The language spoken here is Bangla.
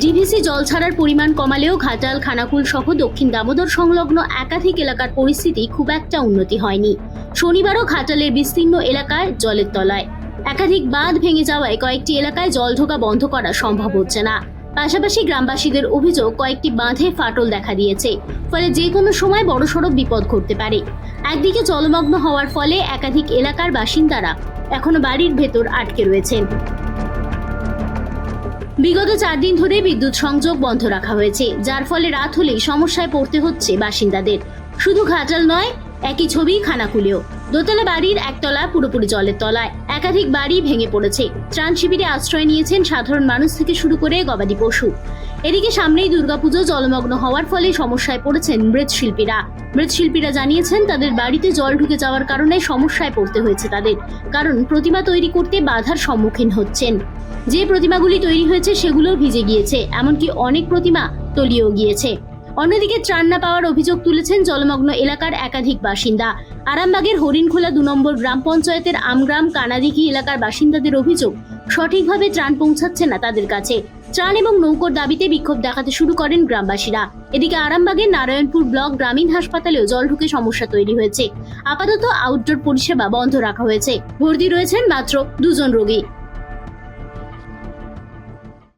ডিভিসি জল ছাড়ার পরিমাণ কমালেও ঘাটাল, খানাকুল সহ দক্ষিণ দামোদর সংলগ্ন একাধিক এলাকার পরিস্থিতি খুব একটা উন্নতি হয়নি। শনিবারও ঘাটালের বিস্তীর্ণ এলাকায় জলের তলায়। একাধিক বাঁধ ভেঙে যাওয়ায় কয়েকটি এলাকায় জল ঢোকা বন্ধ করা সম্ভব হচ্ছে না। পাশাপাশি গ্রামবাসীদের অভিযোগ কয়েকটি বাঁধে ফাটল দেখা দিয়েছে, ফলে যে কোনো সময় বড়সড় বিপদ ঘটতে পারে। একদিকে জলমগ্ন হওয়ার ফলে একাধিক এলাকার বাসিন্দারা এখনও বাড়ির ভেতর আটকে রয়েছেন। বিগত চার দিন ধরে বিদ্যুৎ সংযোগ বন্ধ রাখা হয়েছে, যার ফলে রাত হলেই সমস্যায় পড়তে হচ্ছে বাসিন্দাদের। শুধু ঘাটাল নয়, একই ছবি খানাকুলেও। দোতলা বাড়ির একতলা পুরোপুরি জলের তলায়। একাধিক বাড়ি ভেঙে পড়েছে। ত্রাণ শিবিরে আশ্রয় নিয়েছেন সাধারণ মানুষ থেকে শুরু করে গবাদি পশু। এদিকে সামনেই দুর্গাপুজো জলমগ্ন হওয়ার ফলে সমস্যায় পড়েছেন মৃৎশিল্পীরা। মৃৎশিল্পীরা জানিয়েছেন, তাদের বাড়িতে জল ঢুকে যাওয়ার কারণে সমস্যায় পড়তে হয়েছে তাদের। কারণ প্রতিমা তৈরি করতে বাধার সম্মুখীন হচ্ছেন। যে প্রতিমাগুলি তৈরি হয়েছে সেগুলো ভিজে গিয়েছে। এমনকি অনেক প্রতিমা তলিয়েও গিয়েছে। অন্যদিকে ত্রাণ না পাওয়ার অভিযোগ তুলেছেন জলমগ্ন এলাকার একাধিক বাসিন্দা। আরামবাগের হরিণখোলা দু নম্বর গ্রাম পঞ্চায়েতের আমগ্রাম কানাদিঘি এলাকার বাসিন্দাদের অভিযোগ, সঠিকভাবে ত্রাণ পৌঁছাচ্ছে না তাদের কাছে। ত্রাণ এবং নৌকোর দাবিতে বিক্ষোভ দেখাতে শুরু করেন গ্রামবাসীরা। এদিকে আরামবাগের নারায়ণপুর ব্লক গ্রামীণ হাসপাতালেও জল ঢুকে সমস্যা তৈরি হয়েছে। আপাতত আউটডোর পরিষেবা বন্ধ রাখা হয়েছে। ভর্তি রয়েছেন মাত্র দুজন রোগী।